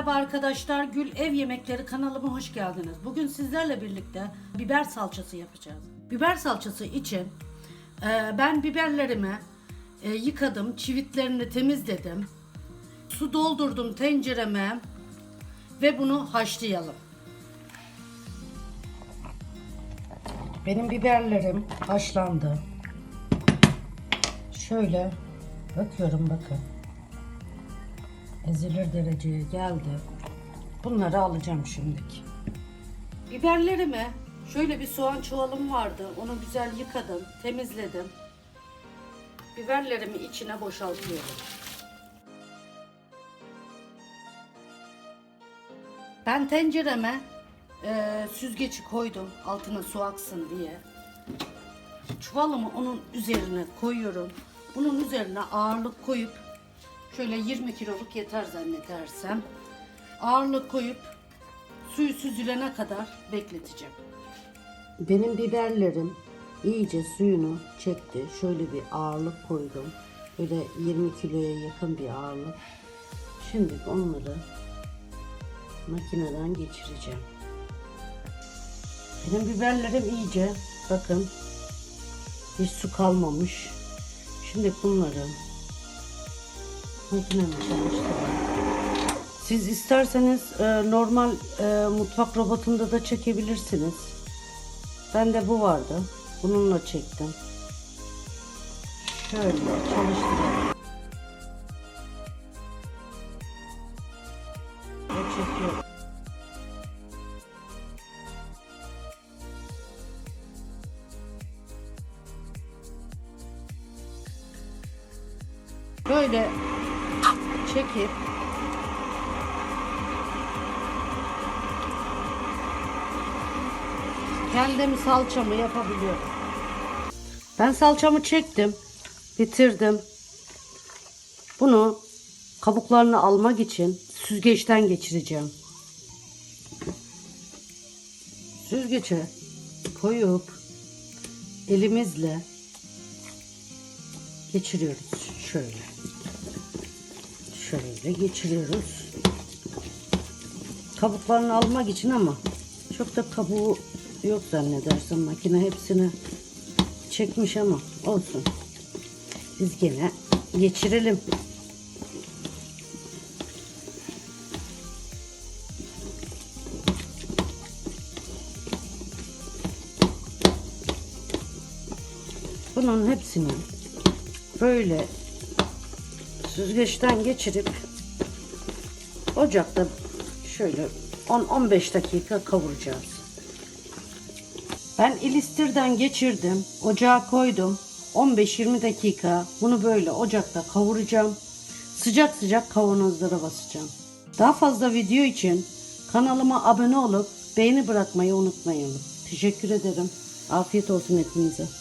Merhaba arkadaşlar, Gül Ev Yemekleri kanalıma hoş geldiniz. Bugün sizlerle birlikte biber salçası yapacağız. Biber salçası için e, ben biberlerimi e, yıkadım, çivitlerini temizledim. Su doldurdum tencereme ve bunu haşlayalım. Benim biberlerim haşlandı. Şöyle bakıyorum bakın ezilir dereceye geldi. Bunları alacağım şimdiki. Biberlerimi şöyle bir soğan çuvalım vardı. Onu güzel yıkadım, temizledim. Biberlerimi içine boşaltıyorum. Ben tencereme e, süzgeci koydum altına su aksın diye. Çuvalımı onun üzerine koyuyorum. Bunun üzerine ağırlık koyup şöyle 20 kiloluk yeter zannedersem. Ağırlık koyup suyu süzülene kadar bekleteceğim. Benim biberlerim iyice suyunu çekti. Şöyle bir ağırlık koydum. Böyle 20 kiloya yakın bir ağırlık. Şimdi onları makineden geçireceğim. Benim biberlerim iyice bakın hiç su kalmamış. Şimdi bunları Siz isterseniz e, normal e, mutfak robotunda da çekebilirsiniz. Bende bu vardı. Bununla çektim. Şöyle çalıştırıyorum. Ve çekiyorum. Böyle çekip kendim salçamı yapabiliyorum. Ben salçamı çektim, bitirdim. Bunu kabuklarını almak için süzgeçten geçireceğim. Süzgece koyup elimizle geçiriyoruz şöyle. Şöyle geçiriyoruz. Kabuklarını almak için ama çok da kabuğu yok zannedersem makine hepsini çekmiş ama olsun. Biz gene geçirelim. Bunun hepsini böyle süzgeçten geçirip ocakta şöyle 10-15 dakika kavuracağız. Ben ilistirden geçirdim. Ocağa koydum. 15-20 dakika bunu böyle ocakta kavuracağım. Sıcak sıcak kavanozlara basacağım. Daha fazla video için kanalıma abone olup beğeni bırakmayı unutmayın. Teşekkür ederim. Afiyet olsun hepinize.